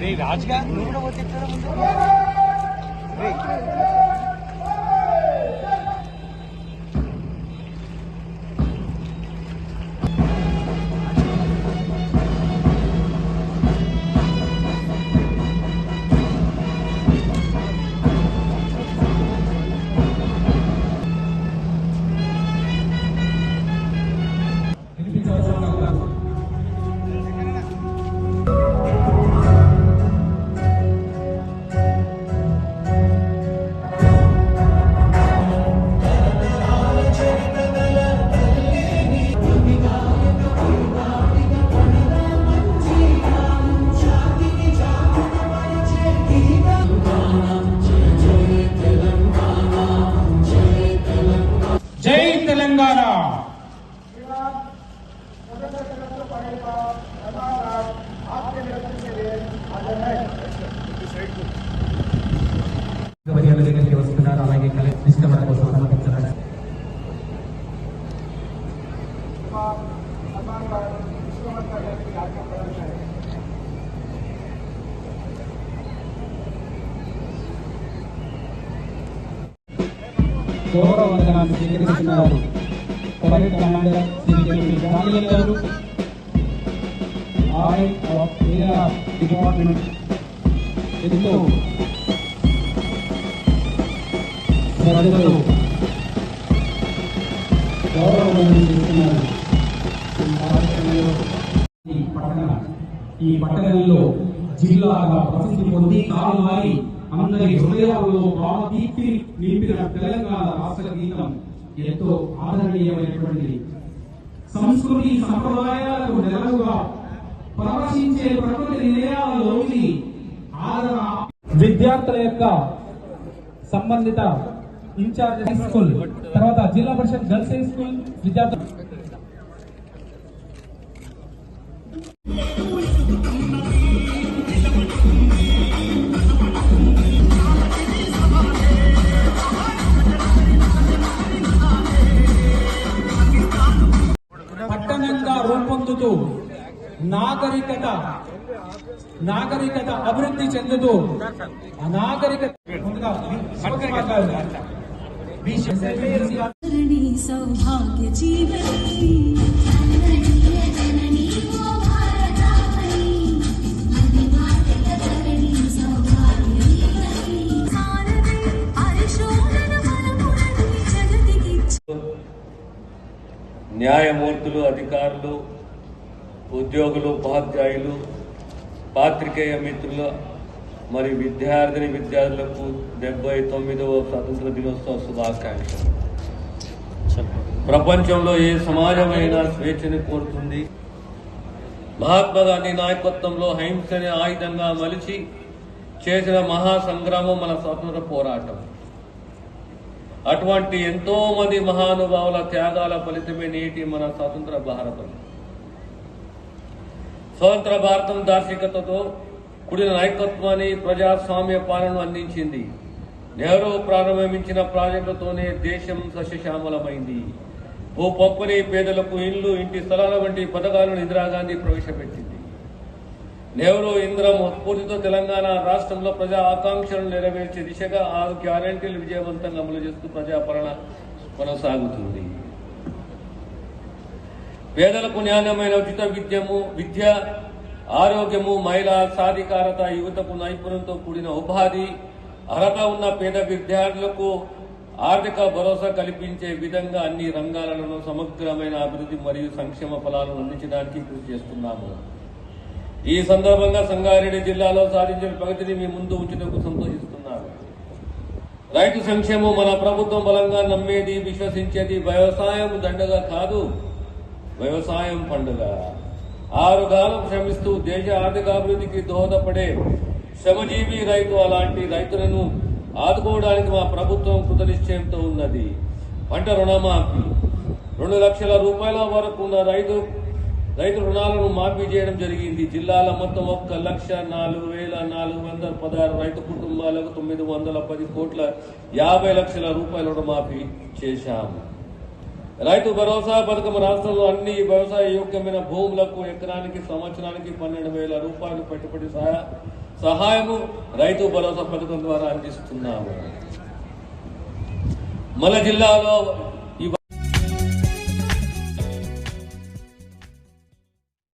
రే రాజుగా. నువ్వు కూడా పోతే తెలంగాణ గవర్నర్ దగ్గరికి వస్తున్నారు అలాగే కలెక్టర్ నిష్క్రమణ కోసం సమర్పించడానికి గౌరవ వందనాన్ని స్వీకరిస్తున్నారు parade commander Shri K P. గారు ఆర్ఐ ఆఫ్ ఏరియా డిపార్ట్మెంట్ ఎంతో గౌరవం చేస్తున్నారు ఈ కార్యక్రమంలో ఈ పట్టణ ఈ పట్టణంలో జిల్లాగా ప్రసిద్ధి పొంది కాలువారి అందరి హృదయాల్లో భావదీప్తి నింపిన తెలంగాణ రాష్ట్ర గీతం ఎంతో ఆదరణీయమైనటువంటి సంస్కృతి సంప్రదాయాలకు నెలవుగా ప్రవశించే ప్రకృతి నిలయాలలోని ఆదరణ విద్యార్థుల యొక్క సంబంధిత ఇన్ఛార్జ్ హై స్కూల్ తర్వాత జిల్లా పరిషత్ గర్ల్స్ హై స్కూల్ విద్యార్థులు నాగరికత నాగరికత అభివృద్ధి చెందుతూ నాగరికత సౌభాగ్య జీవని న్యాయమూర్తులు అధికారులు ఉద్యోగులు ఉపాధ్యాయులు పాత్రికేయ మిత్రులు మరి విద్యార్థిని విద్యార్థులకు డెబ్బై తొమ్మిదవ స్వతంత్ర దినోత్సవ శుభాకాంక్షలు. ప్రపంచంలో ఏ సమాజమైనా స్వేచ్ఛని కోరుతుంది. మహాత్మా గాంధీ నాయకత్వంలో హింసని ఆయుధంగా మలిచి చేసిన మహాసంగ్రామం మన స్వాతంత్ర పోరాటం. అటువంటి ఎంతో మంది మహానుభావుల త్యాగాల ఫలితమే నేటి మన స్వతంత్ర భారతం. స్వతంత్ర భారతం దార్శనికతతో కూడిన నాయకత్వాన్ని ప్రజాస్వామ్య పాలనను అందించింది. నెహ్రూ ప్రారంభించిన ప్రాజెక్టులతోనే దేశం సస్యశ్యామలమైంది. ఓ పంపిణీ పేదలకు ఇల్లు ఇంటి స్థలాల వంటి పథకాలను ఇందిరాగాంధీ ప్రవేశపెట్టింది. నెహ్రూ ఇంద్రం స్ఫూర్తితో తెలంగాణ రాష్ట్రంలో ప్రజా ఆకాంక్షలను నెరవేర్చే దిశగా ఆరు గ్యారంటీలు విజయవంతంగా అమలు చేస్తూ ప్రజాపాలన కొనసాగుతుంది. పేదలకు న్యాయమైన ఉచిత విద్యము విద్య ఆరోగ్యము మహిళా సాధికారత యువతకు నైపుణ్యంతో కూడిన ఉపాధి అర్హత ఉన్న పేద విద్యార్థులకు ఆర్థిక భరోసా కల్పించే విధంగా అన్ని రంగాలను సమగ్రమైన అభివృద్ధి మరియు సంక్షేమ ఫలాలను అందించడానికి కృషి చేస్తున్నాము. ఈ సందర్భంగా సంగారెడ్డి జిల్లాలో సాధించిన ప్రగతిని మీ ముందు ఉంచినందుకు సంతోషిస్తున్నారు రైతు సంక్షేమం మన ప్రభుత్వం బలంగా నమ్మేది విశ్వసించేది వ్యవసాయం దండగా కాదు. వ్యవసాయం పండుగ. ఆరు కాలం శ్రమిస్తూ దేశ ఆర్థికాభివృద్ధికి దోహదపడే శ్రమజీవి రైతు అలాంటి రైతులను ఆదుకోవడానికి మా ప్రభుత్వం కృతనిశ్చయంతో ఉన్నది. పంట రుణమాఫీ. రెండు లక్షల రూపాయల వరకు ఉన్న రైతు రైతు రుణాలను మాఫీ చేయడం జరిగింది. జిల్లాల మొత్తం ఒక్క లక్ష నాలుగు వేల నాలుగు వందల పదహారు రైతు కుటుంబాలకు తొమ్మిది వందల పది కోట్ల యాభై లక్షల రూపాయల రుణమాఫీ చేశాము. రైతు భరోసా పథకం రాష్ట్రంలో అన్ని వ్యవసాయ యోగ్యమైన భూములకు ఎకరానికి సంవత్సరానికి పన్నెండు వేల రూపాయలు పెట్టుబడి సహా- సహాయము రైతు భరోసా పథకం ద్వారా అందిస్తున్నాము. మన జిల్లాలో